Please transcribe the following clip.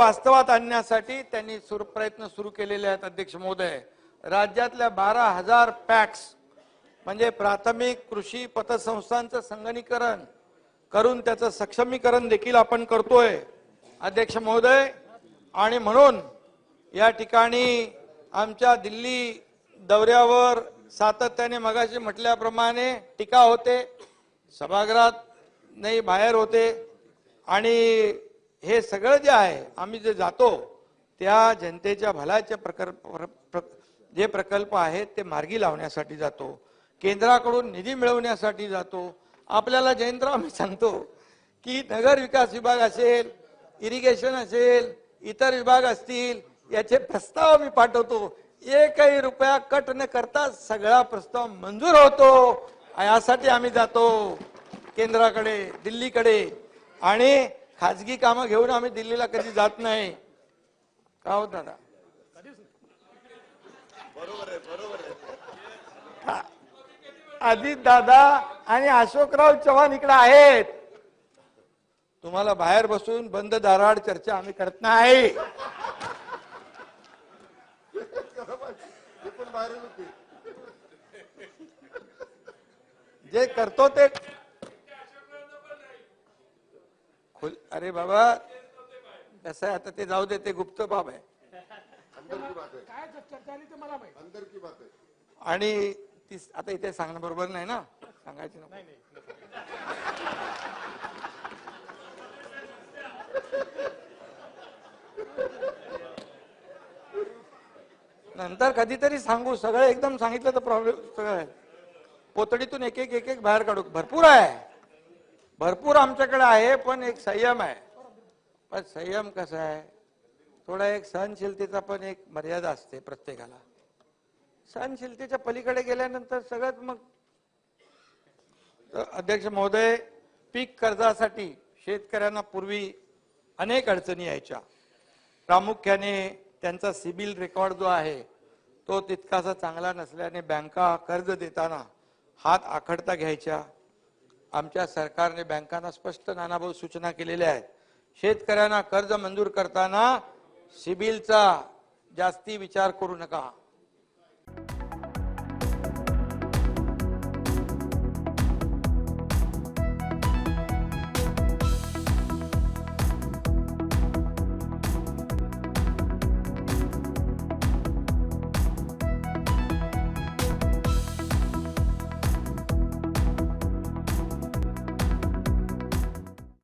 वास्तवात आणण्यासाठी त्यांनी सुरू प्रयत्न सुरू केलेले आहेत अध्यक्ष महोदय. राज्यातल्या बारा हजार पॅक्स म्हणजे प्राथमिक कृषी पतसंस्थांचं संगणीकरण करून त्याचं सक्षमीकरण देखील आपण करतोय अध्यक्ष महोदय. आणि म्हणून या ठिकाणी आमच्या दिल्ली दौऱ्यावर सातत्याने मगाशी म्हटल्याप्रमाणे टीका होते सभागृहात नाही बाहेर होते. आणि हे सगळं जे आहे आम्ही जे जातो त्या जनतेच्या भलाच्या प्रकल्प प्र- प्र- जे प्रकल्प आहेत ते मार्गी लावण्यासाठी जातो. केंद्राकडून निधी मिळवण्यासाठी जातो. आपल्याला जयंतराव मी सांगतो की नगर विकास विभाग असेल इरिगेशन असेल इतर विभाग असतील याचे प्रस्ताव मी पाठवतो. एकही रुपया कट न करता सगळा प्रस्ताव मंजूर होतो. यासाठी आम्ही जातो केंद्राकडे दिल्लीकडे. आणि खाजगी कामं घेऊन आम्ही दिल्लीला कधी जात नाही. का हो दादा? अजित दादा आणि अशोकराव चव्हाण इकडे आहेत. तुम्हाला बाहेर बसून बंद दाराड चर्चा आम्ही करत नाही. जे करतो ते खुल अरे बाबा कसं आहे आता ते जाऊ दे ते गुप्त बाब आहे. काय चर्चा झाली ते मला माहिती. आणि ती आता इथे सांगणं बरोबर नाही ना? सांगायची नको. नंतर कधीतरी सांगू सगळं एकदम सांगितलं तर प्रॉब्लेम सगळं आहे. पोतडीतून एक एक एक एक बाहेर काढू. भरपूर आहे. भरपूर आमच्याकडे आहे पण एक संयम आहे. पण संयम कसा आहे? थोडा एक सहनशीलतेचा पण एक मर्यादा असते प्रत्येकाला. सहनशीलतेच्या पलीकडे गेल्यानंतर सगळंच मग अध्यक्ष महोदय पीक कर्जासाठी शेतकऱ्यांना पूर्वी अनेक अडचणी यायच्या. प्रामुख्याने त्यांचा सिबिल रेकॉर्ड जो आहे तो तितकासा चांगला नसल्याने बँका कर्ज देताना हात आखडता घ्यायच्या. आमच्या सरकारने बँकांना स्पष्ट नानाभाऊ सूचना केलेल्या आहेत. शेतकऱ्यांना कर्ज मंजूर करताना सिबिलचा जास्ती विचार करू नका.